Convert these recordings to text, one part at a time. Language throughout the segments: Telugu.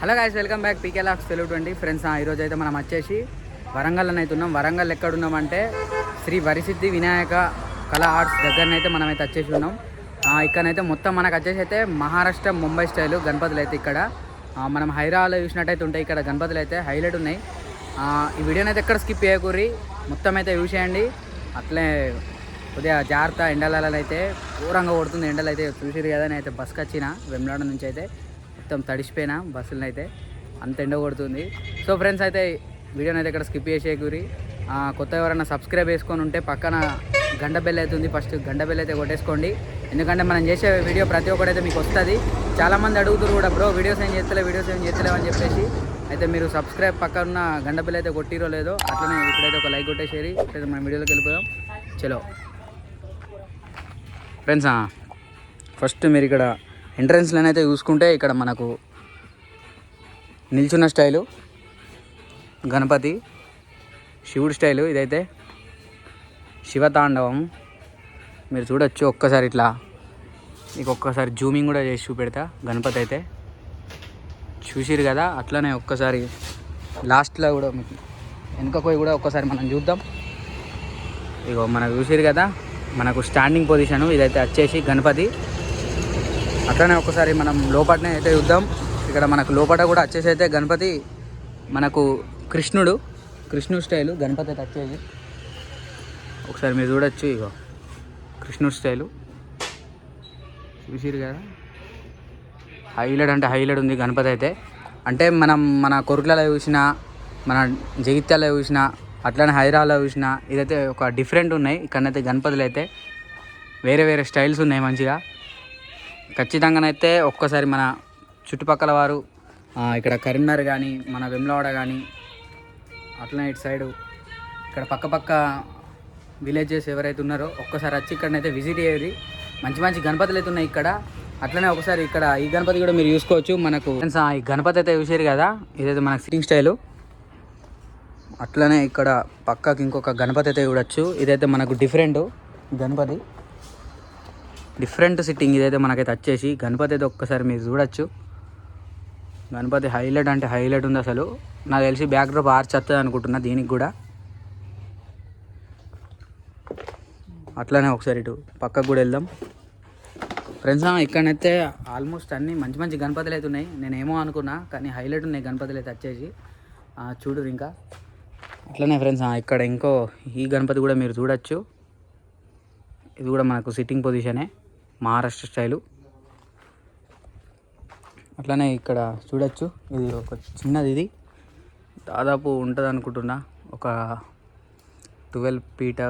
Hello guys welcome back PK lax Telugu twenty. Friends ఈరోజు అయితే మనం వచ్చేసి వరంగల్ అని అయితే ఉన్నాం వరంగల్ ఎక్కడున్నామంటే శ్రీ వరిసిద్ధి వినాయక కళా ఆర్ట్స్ దగ్గరనైతే మనం అయితే వచ్చేసి ఉన్నాం. ఇక్కడనైతే మొత్తం మనకు వచ్చేసి అయితే మహారాష్ట్ర ముంబై స్టైల్ గణపతులు అయితే ఇక్కడ. మనం హైదరాబాద్లో చూసినట్టయితే ఉంటాయి. ఇక్కడ గణపతులు అయితే హైలైట్ ఉన్నాయి. ఈ వీడియోని అయితే ఎక్కడ స్కిప్ చేయకూరి? మొత్తం అయితే చూసేయండి అట్లే కొద్దిగా జాగ్రత్త ఎండలైతే ఘోరంగా కొడుతుంది. ఎండలు అయితే చూసిరు కదా నేనైతే బస్కి వచ్చిన వెమ్లాడ నుంచి అయితే మొత్తం తడిసిపోయినా బస్సులను అయితే. అంత ఎండ కొడుతుంది. సో ఫ్రెండ్స్ అయితే వీడియోని అయితే ఇక్కడ స్కిప్ చేసేకూరి కొత్త ఎవరైనా సబ్స్క్రైబ్ చేసుకొని ఉంటే పక్కన గంట బెల్ అవుతుంది. ఫస్ట్ గంట బెల్ అయితే కొట్టేసుకోండి. ఎందుకంటే మనం చేసే వీడియో ప్రతి ఒక్కటైతే మీకు వస్తుంది. చాలామంది అడుగుతారు కూడా బ్రో వీడియోస్ ఏం చేస్తలే వీడియోస్ ఏం చేస్తలేవు అని చెప్పేసి. అయితే మీరు సబ్స్క్రైబ్ పక్కన ఉన్న గంట బెల్ అయితే కొట్టిరో లేదో అట్లనే ఇప్పుడైతే ఒక లైక్ కొట్టేసేరి. అయితే మన వీడియోలోకి వెళ్ళిపోయాం చలో. ఫ్రెండ్స్ ఫస్ట్ మీరు ఇక్కడ ఎంట్రన్స్లోనైతే చూసుకుంటే ఇక్కడ మనకు నిల్చున్న స్టైలు గణపతి శివుడి స్టైలు ఇదైతే శివతాండవం. మీరు చూడొచ్చు ఒక్కసారి ఇట్లా. మీకు ఒక్కసారి జూమింగ్ కూడా చేసి చూపెడతా గణపతి అయితే. చూసిరు కదా అట్లనే ఒక్కసారి లాస్ట్లో కూడా మీకు వెనుక పోయి కూడా ఒక్కసారి మనం చూద్దాం. ఇగో మనకు చూసిరు కదా మనకు స్టాండింగ్ పొజిషన్ ఇదైతే వచ్చేసి గణపతి. అట్లనే ఒకసారి మనం లోపలనే అయితే చూద్దాం. ఇక్కడ మనకు లోపల కూడా వచ్చేసి అయితే గణపతి మనకు కృష్ణుడు కృష్ణుడు స్టైలు గణపతి అయితే వచ్చేది ఒకసారి మీరు చూడొచ్చు ఇగో కృష్ణుడు స్టైలు చూసిరు కదా? హైలైట్ అంటే హైలైట్ ఉంది గణపతి అయితే. అంటే మనం మన కొరుట్లలో చూసిన మన జగిత్యాలలో చూసిన అట్లనే హైదరాబాద్లో చూసిన ఇదైతే ఒక డిఫరెంట్ ఉన్నాయి. ఇక్కడనైతే గణపతులు అయితే వేరే వేరే స్టైల్స్ ఉన్నాయి మంచిగా. ఖచ్చితంగానైతే ఒక్కసారి మన చుట్టుపక్కల వారు ఇక్కడ కరీంనగర్ కానీ మన వెమ్లవాడ కానీ అట్లనే ఇటు సైడు ఇక్కడ పక్కపక్క విలేజెస్ ఎవరైతే ఉన్నారో ఒక్కసారి వచ్చి ఇక్కడనైతే విజిట్ అయ్యేది మంచి మంచి గణపతులు అయితే ఉన్నాయి ఇక్కడ. అట్లనే ఒకసారి ఇక్కడ ఈ గణపతి కూడా మీరు చూసుకోవచ్చు. మనకు ఈ గణపతి అయితే చూసారు కదా? ఇదైతే మనకు సిట్టింగ్ స్టైలు అట్లనే ఇక్కడ పక్కకి ఇంకొక గణపతి అయితే చూడొచ్చు. ఇదైతే మనకు డిఫరెంట్ గణపతి. డిఫరెంట్ సిట్టింగ్ ఇదైతే మనకైతే వచ్చేసి గణపతి అయితే ఒక్కసారి మీరు చూడొచ్చు. గణపతి హైలైట్ అంటే హైలైట్ ఉంది అసలు. నాకు తెలిసి బ్యాక్ డ్రాప్ ఆర్చ్ వస్తుంది అనుకుంటున్నా దీనికి కూడా. అట్లనే ఒకసారి ఇటు పక్కకు కూడా వెళ్దాం. ఫ్రెండ్స్ ఇక్కడనైతే ఆల్మోస్ట్ అన్ని మంచి మంచి గణపతులు అయితే ఉన్నాయి. నేనేమో అనుకున్నా కానీ హైలైట్ ఉన్నాయి గణపతులు అయితే వచ్చేసి. చూడరు ఇంకా. అట్లనే ఫ్రెండ్స్ ఇక్కడ ఇంకో ఈ గణపతి కూడా మీరు చూడొచ్చు. ఇది కూడా మనకు సిట్టింగ్ పొజిషనే మహారాష్ట్ర స్టైలు అట్లనే ఇక్కడ చూడొచ్చు. ఇది ఒక చిన్నది ఇది. దాదాపు ఉంటుంది అనుకుంటున్నా. ఒక ట్వెల్వ్ ఫీట్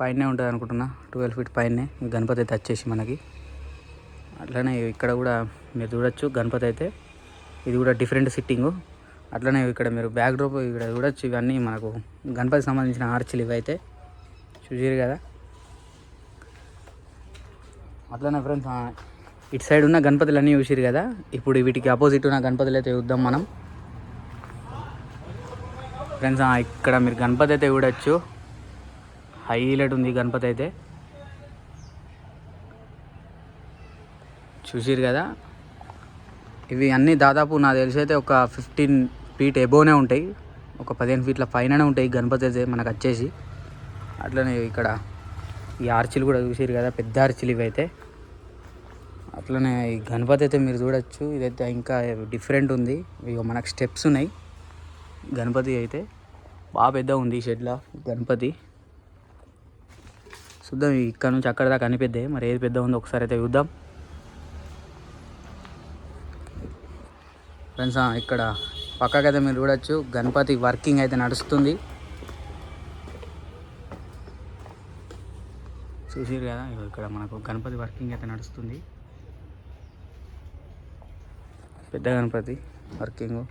పైనే ఉంటుంది అనుకుంటున్నా. ట్వెల్వ్ ఫీట్ పైనే గణపతి అయితే వచ్చేసి మనకి. అట్లనే ఇక్కడ కూడా మీరు చూడొచ్చు గణపతి అయితే. ఇది కూడా డిఫరెంట్ సిట్టింగు అట్లనే ఇక్కడ మీరు బ్యాక్ డ్రాప్ ఇక్కడ చూడొచ్చు ఇవన్నీ మనకు గణపతి సంబంధించిన ఆర్చిలు ఇవైతే. చూసారు కదా? అట్లనే ఫ్రెండ్స్ ఇటు సైడ్ ఉన్న గణపతులు అన్నీ చూసారు కదా? ఇప్పుడు వీటికి ఆపోజిట్ ఉన్న గణపతులు అయితే చూద్దాం మనం. ఫ్రెండ్స్ ఇక్కడ మీరు గణపతి అయితే చూడొచ్చు. హైలైట్ ఉంది గణపతి అయితే. చూసారు కదా? ఇవి అన్నీ దాదాపు నాకు తెలిసి అయితే ఒక ఫిఫ్టీన్ ఫీట్ ఎబోనే ఉంటాయి. ఒక పదిహేను ఫీట్ల పైననే ఉంటాయి గణపతి అయితే మనకు వచ్చేసి. అట్లనే ఇక్కడ ఈ ఆర్చిలు కూడా చూసిరు కదా పెద్ద ఆర్చిలు ఇవి అయితే అట్లనే ఈ గణపతి అయితే మీరు చూడొచ్చు. ఇదైతే ఇంకా డిఫరెంట్ ఉంది. ఇక మనకు స్టెప్స్ ఉన్నాయి. గణపతి అయితే బాగా పెద్ద ఉంది ఈ షెడ్లో గణపతి. చూద్దాం ఇక్కడ నుంచి అక్కడ దాకా అనిపిద్దాయి మరి ఏది పెద్ద ఉందో ఒకసారి అయితే చూద్దాం. ఫ్రెండ్స్ ఇక్కడ పక్కకైతే మీరు చూడొచ్చు. గణపతి వర్కింగ్ అయితే నడుస్తుంది. చూసిరు కదా ఇగో ఇక్కడ మనకు గణపతి వర్కింగ్ అయితే నడుస్తుంది. పెద్ద గణపతి వర్కింగ్.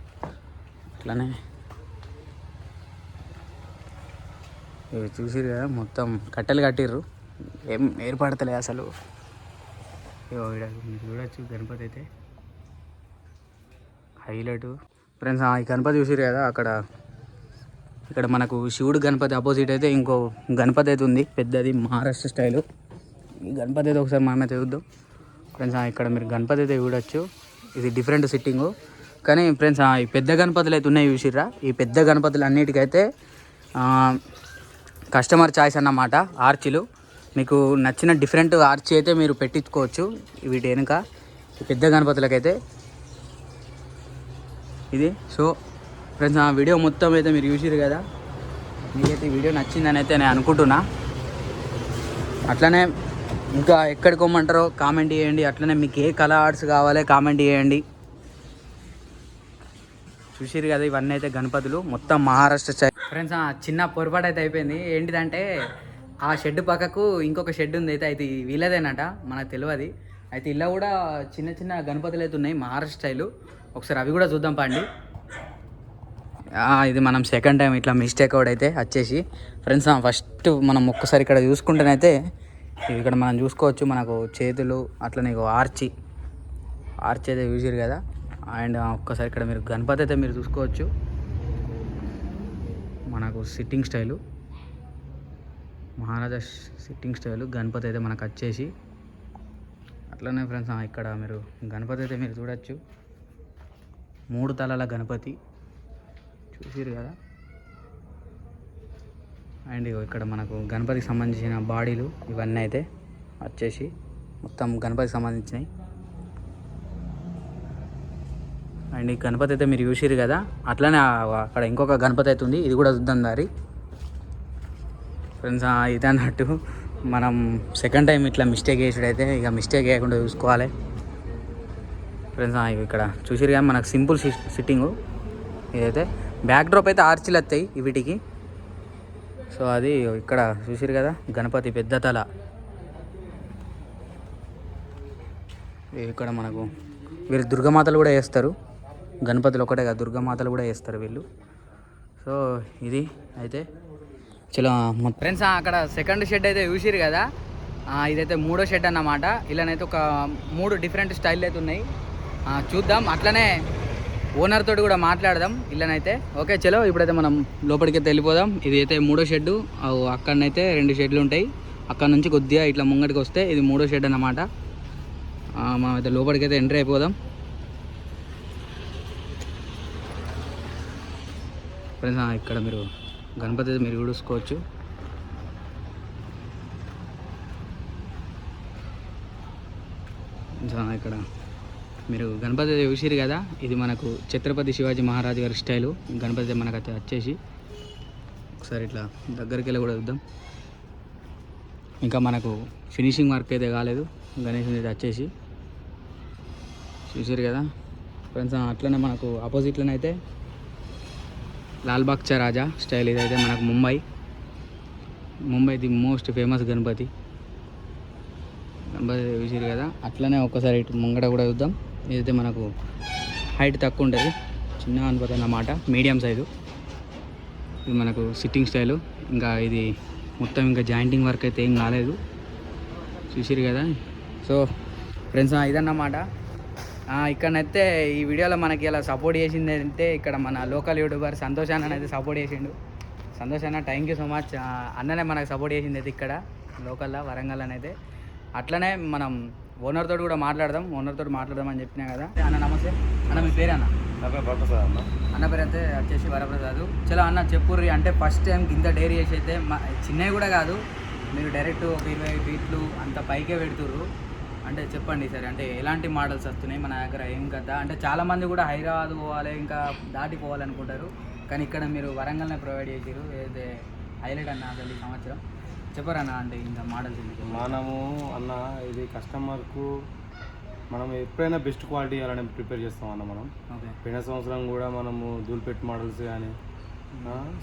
అట్లానే. ఇవి చూసిరు కదా మొత్తం కట్టెలు కట్టిర్రు. ఏం ఏర్పడతలే అసలు. ఇగో మీరు చూడొచ్చు గణపతి అయితే. హైలైట్. ఫ్రెండ్స్ ఈ గణపతి చూసిరు కదా అక్కడ ఇక్కడ మనకు శివుడు గణపతి అపోజిట్ అయితే ఇంకో గణపతి అయితే ఉంది పెద్దది మహారాష్ట్ర స్టైలు. ఈ గణపతి అయితే ఒకసారి మనమే చూద్దాం. ఫ్రెండ్స్ ఇక్కడ మీరు గణపతి అయితే చూడొచ్చు. ఇది డిఫరెంట్ సిట్టింగు కానీ ఫ్రెండ్స్ ఈ పెద్ద గణపతులు అయితే ఉన్నాయి చూసిర్రా? ఈ పెద్ద గణపతులు అన్నిటికైతే కస్టమర్ చాయిస్ అన్నమాట ఆర్చిలు మీకు నచ్చిన డిఫరెంట్ ఆర్చి అయితే మీరు పెట్టించుకోవచ్చు వీటి వెనుక. పెద్ద గణపతులకైతే ఇది. సో ఫ్రెండ్స్ ఆ వీడియో మొత్తం అయితే మీరు చూసారు కదా. మీకైతే వీడియో నచ్చిందని అయితే నేను అనుకుంటున్నా. అట్లనే ఇంకా ఎక్కడికి పోమంటారో కామెంట్ చేయండి. అట్లనే మీకు ఏ కలర్ ఆర్ట్స్ కావాలి కామెంట్ చేయండి. చూసిరు కదా ఇవన్నీ అయితే గణపతులు. మొత్తం మహారాష్ట్ర స్టైల్ ఫ్రెండ్స్ ఆ చిన్న పొరపాటు అయితే అయిపోయింది. ఏంటిదంటే ఆ షెడ్ పక్కకు ఇంకొక షెడ్ ఉంది. అయితే అయితే వీళ్ళదేనట మనకు తెలియదు అయితే ఇలా కూడా చిన్న చిన్న గణపతులు అయితే ఉన్నాయి మహారాష్ట్ర స్టైలు ఒకసారి అవి కూడా చూద్దాం పండి. ఇది మనం సెకండ్ టైం ఇట్లా మిస్టేక్ అయితే వచ్చేసి. ఫ్రెండ్స్ ఫస్ట్ మనం ఒక్కసారి ఇక్కడ చూసుకుంటేనైతే ఇవి ఇక్కడ మనం చూసుకోవచ్చు. మనకు చేతులు అట్లనే నీకు ఆర్చి ఆర్చి అయితే చూసారు కదా. అండ్ ఒక్కసారి ఇక్కడ మీరు గణపతి అయితే మీరు చూసుకోవచ్చు. మనకు sitting style Maharaja sitting style Ganapati అయితే మనకు వచ్చేసి. అట్లనే ఫ్రెండ్స్ ఇక్కడ మీరు గణపతి అయితే మీరు చూడొచ్చు. మూడు తలల గణపతి. చూసిరు కదా? అండ్ ఇక్కడ మనకు గణపతికి సంబంధించిన బాడీలు ఇవన్నీ అయితే వచ్చేసి మొత్తం గణపతికి సంబంధించినవి అండ్ ఈ గణపతి అయితే మీరు చూసిరు కదా? అట్లనే అక్కడ ఇంకొక గణపతి అయితే ఉంది. ఇది కూడా చూద్దాం దారి. ఫ్రెండ్స్ ఇది అన్నట్టు మనం సెకండ్ టైం ఇట్లా మిస్టేక్ చేసాడైతే ఇక మిస్టేక్ చేయకుండా చూసుకోవాలి. ఫ్రెండ్స్ ఇక్కడ చూసిరు కానీ మనకు సింపుల్ సిట్టింగు ఇదైతే బ్యాక్ డ్రాప్ అయితే ఆర్చిలు వస్తాయి వీటికి. సో అది ఇక్కడ చూసిరు కదా గణపతి పెద్ద తల. ఇక్కడ మనకు వీళ్ళు దుర్గమాతలు కూడా వేస్తారు. గణపతులు ఒకటే కాదు దుర్గమాతలు కూడా వేస్తారు వీళ్ళు. సో ఇది అయితే చలో ఫ్రెండ్స్ అక్కడ సెకండ్ షెడ్ అయితే చూసిరు కదా. ఇదైతే మూడో షెడ్ అన్నమాట. ఇలానైతే ఒక మూడు డిఫరెంట్ స్టైల్ అయితే ఉన్నాయి. చూద్దాం. అట్లనే ఓనర్ తోటి కూడా మాట్లాడదాం ఇళ్ళనైతే. ఓకే చలో ఇప్పుడైతే మనం లోపలికి అయితే వెళ్ళిపోదాం. ఇది అయితే మూడో షెడ్ అక్కడనైతే రెండు షెడ్లు ఉంటాయి. అక్కడ నుంచి కొద్దిగా ఇట్లా ముంగటికి వస్తే ఇది మూడో షెడ్ అన్నమాట. మనం అయితే లోపలికి అయితే ఎంటర్ అయిపోదాం. ఫ్రెండ్స్ ఇక్కడ మీరు గణపతి అయితే మీరు చూసుకోవచ్చు. ఇక్కడ మీరు గణపతి చూసిరు కదా? ఇది మనకు ఛత్రపతి శివాజీ మహారాజు గారి స్టైలు. గణపతి మనకు అయితే వచ్చేసి ఒకసారి ఇట్లా దగ్గరికి వెళ్ళి కూడా చూద్దాం. ఇంకా మనకు ఫినిషింగ్ వర్క్ అయితే కాలేదు. గణేష్ అయితే వచ్చేసి చూసారు కదా? ఫ్రెండ్స్ అట్లనే మనకు ఆపోజిట్లోనే అయితే లాల్బాగ్ చా రాజా స్టైల్ ఇదైతే మనకు Mumbai. Mumbai the most famous Ganapati. Ganapati చూసారు కదా? అట్లనే ఒక్కసారి ఇటు ముంగట కూడా చూద్దాం. ఇదైతే మనకు హైట్ తక్కువ ఉంటుంది చిన్న అనుపతి అన్నమాట మీడియం సైజు. ఇది మనకు సిట్టింగ్ స్టైలు. ఇంకా ఇది మొత్తం ఇంకా జాయింటింగ్ వర్క్ అయితే ఏం కాలేదు. చూసిరు కదా? సో ఫ్రెండ్స్ ఇదన్నమాట. ఇక్కడనైతే ఈ వీడియోలో మనకి ఇలా సపోర్ట్ చేసింది అంటే ఇక్కడ మన లోకల్ యూట్యూబర్ సంతోష్ అన్న అయితే సపోర్ట్ చేసిండు. సంతోష్ అన్న థ్యాంక్ యూ సో మచ్ అన్ననే మనకు సపోర్ట్ చేసింది అయితే ఇక్కడ లోకల్లో వరంగల్ అయితే అట్లనే మనం ఓనర్ తోటి కూడా మాట్లాడదాం ఓనర్ తోటి మాట్లాడదాం అని చెప్పినా కదా. అన్న నమస్తే. అన్న మీ పేరు అన్న. అన్న పేరు అయితే వచ్చేసి వరప్రసాద్. చలో అన్న చెప్పుర్రి అంటే ఫస్ట్ టైం కింద డైరీ చేసి అయితే మా చిన్నవి కూడా కాదు మీరు డైరెక్ట్ ఒక ఇరవై ఫీట్లు అంత పైకే పెడుతుర్రు. అంటే చెప్పండి సరే అంటే ఎలాంటి మోడల్స్ వస్తున్నాయి మన దగ్గర ఏం కదా అంటే చాలా మంది కూడా హైదరాబాద్ పోవాలి ఇంకా దాటి పోవాలనుకుంటారు. కానీ ఇక్కడ మీరు వరంగల్నే ప్రొవైడ్ చేసారు ఏదైతే హైలైట్ అన్న అసలు ఈ సంవత్సరం. చెప్పరన్న అంటే ఇంకా మోడల్స్ మనము అన్న ఇది కస్టమర్కు మనం ఎప్పుడైనా బెస్ట్ క్వాలిటీ ఇవ్వాలని ప్రిపేర్ చేస్తాం అన్న మనం. ఓకే. పోయిన సంవత్సరం కూడా మనము దూల్పేట్ మోడల్స్ కానీ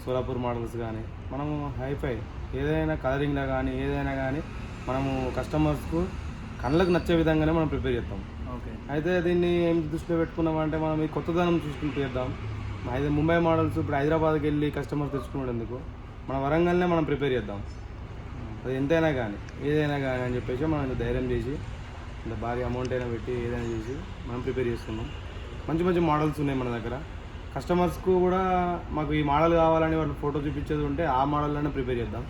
సోలాపూర్ మోడల్స్ కానీ మనము హైఫై ఏదైనా కలరింగ్లో కానీ ఏదైనా కానీ మనము కస్టమర్స్కు కళ్ళకు నచ్చే విధంగానే మనం ప్రిపేర్ చేస్తాం. ఓకే. అయితే దీన్ని ఏం దృష్టిలో పెట్టుకున్నామంటే మనం ఈ కొత్తదనం చూసుకుంటూ చేద్దాం. అయితే ముంబై మోడల్స్ ఇప్పుడు హైదరాబాద్కి వెళ్ళి కస్టమర్స్ తెచ్చుకునేందుకు మన వరంగల్నే మనం ప్రిపేర్ చేద్దాం. అది ఎంతైనా కానీ ఏదైనా కానీ అని చెప్పేసి మనం ఇంత ధైర్యం చేసి ఇంత భారీ అమౌంట్ అయినా పెట్టి ఏదైనా చేసి మనం ప్రిపేర్ చేసుకున్నాం. మంచి మంచి మోడల్స్ ఉన్నాయి మన దగ్గర. కస్టమర్స్కు కూడా మాకు ఈ మోడల్ కావాలని వాళ్ళు ఫోటో చూపించేది ఉంటే ఆ మోడల్లోనే ప్రిపేర్ చేద్దాం.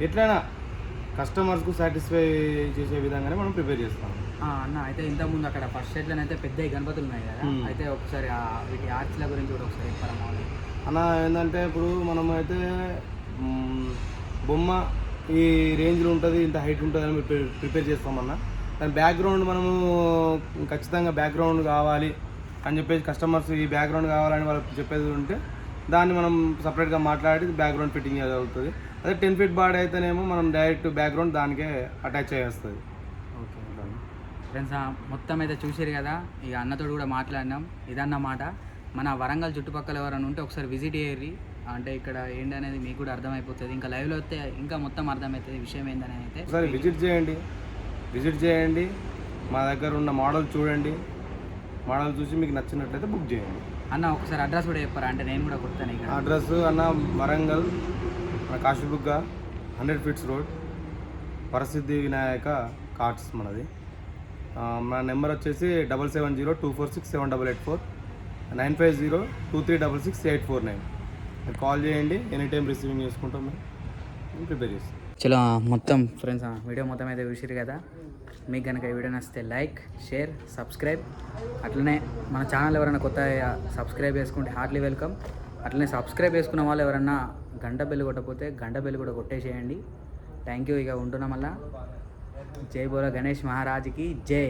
ఎట్లయినా కస్టమర్స్కు సాటిస్ఫై చేసే విధంగానే మనం ప్రిపేర్ చేస్తాం. అన్న అయితే ఇంతకుముందు అక్కడ ఫస్ట్ సెట్లో అయితే పెద్ద గణపతులు ఉన్నాయి కదా. అయితే ఒకసారి ఆ వీటి ఆర్చ్ల గురించి కూడా ఒకసారి చెప్పారా అన్న ఏంటంటే ఇప్పుడు మనం అయితే మ్, బొమ్మ ఈ రేంజ్లో ఉంటుంది ఇంత హైట్ ఉంటుంది అని ప్రిపేర్ చేస్తామన్నా. దాని బ్యాక్గ్రౌండ్ మనము ఖచ్చితంగా బ్యాక్గ్రౌండ్ కావాలి అని చెప్పేసి కస్టమర్స్ ఈ బ్యాక్గ్రౌండ్ కావాలని వాళ్ళకి చెప్పేది ఉంటే దాన్ని మనం సపరేట్గా మాట్లాడి బ్యాక్గ్రౌండ్ ఫిట్టింగ్ అవుతుంది అదే టెన్ ఫీట్ బాడీ అయితేనేమో మనం డైరెక్ట్ బ్యాక్గ్రౌండ్ దానికే అటాచ్ అయ్యేస్తుంది ఓకే ఫ్రెండ్స్ మొత్తం అయితే చూసారు కదా ఇక అన్నతో కూడా మాట్లాడినాం. ఇదన్నమాట మన వరంగల్ చుట్టుపక్కల ఎవరైనా ఉంటే ఒకసారి విజిట్ చేయరు అంటే ఇక్కడ ఏంటనేది మీకు కూడా అర్థమైపోతుంది. ఇంకా లైవ్లో వస్తే ఇంకా మొత్తం అర్థమవుతుంది విషయం ఏందని అయితే ఒకసారి విజిట్ చేయండి. విజిట్ చేయండి. మా దగ్గర ఉన్న మోడల్ చూడండి. మోడల్ చూసి మీకు నచ్చినట్లయితే బుక్ చేయండి. అన్న ఒకసారి అడ్రస్ కూడా చెప్పారా? అంటే నేను కూడా కొడతాను ఇక్కడ. అడ్రస్ అన్న వరంగల్ మన Kashibugga hundred feet road Varasiddhi Vinayaka cards మనది. మన నెంబర్ వచ్చేసి double seven zero two four six seven double eight four nine five zero two three double six eight four nine. Call చేయండి ఎనీ టైం రిసీవింగ్ చేసుకుంటాం మేము. ప్రిపేర్ చేస్తాం. చలో మొత్తం ఫ్రెండ్స్ వీడియో మొత్తం అయితే చూసిరు కదా? మీకు కనుక ఈ వీడియో నచ్చితే లైక్ షేర్ సబ్స్క్రైబ్. అట్లనే మన ఛానల్ ఎవరైనా కొత్త సబ్స్క్రైబ్ చేసుకుంటే హార్ట్లీ వెల్కమ్. అట్లనే సబ్స్క్రైబ్ చేసుకున్న వాళ్ళు ఎవరన్నా గంట బెల్లు కొట్టకపోతే గంట బెల్లు కూడా కొట్టేసేయండి. థ్యాంక్ యూ ఇక ఉంటున్నాం మళ్ళా. జై బోలో గణేష్ మహారాజ్కి జై.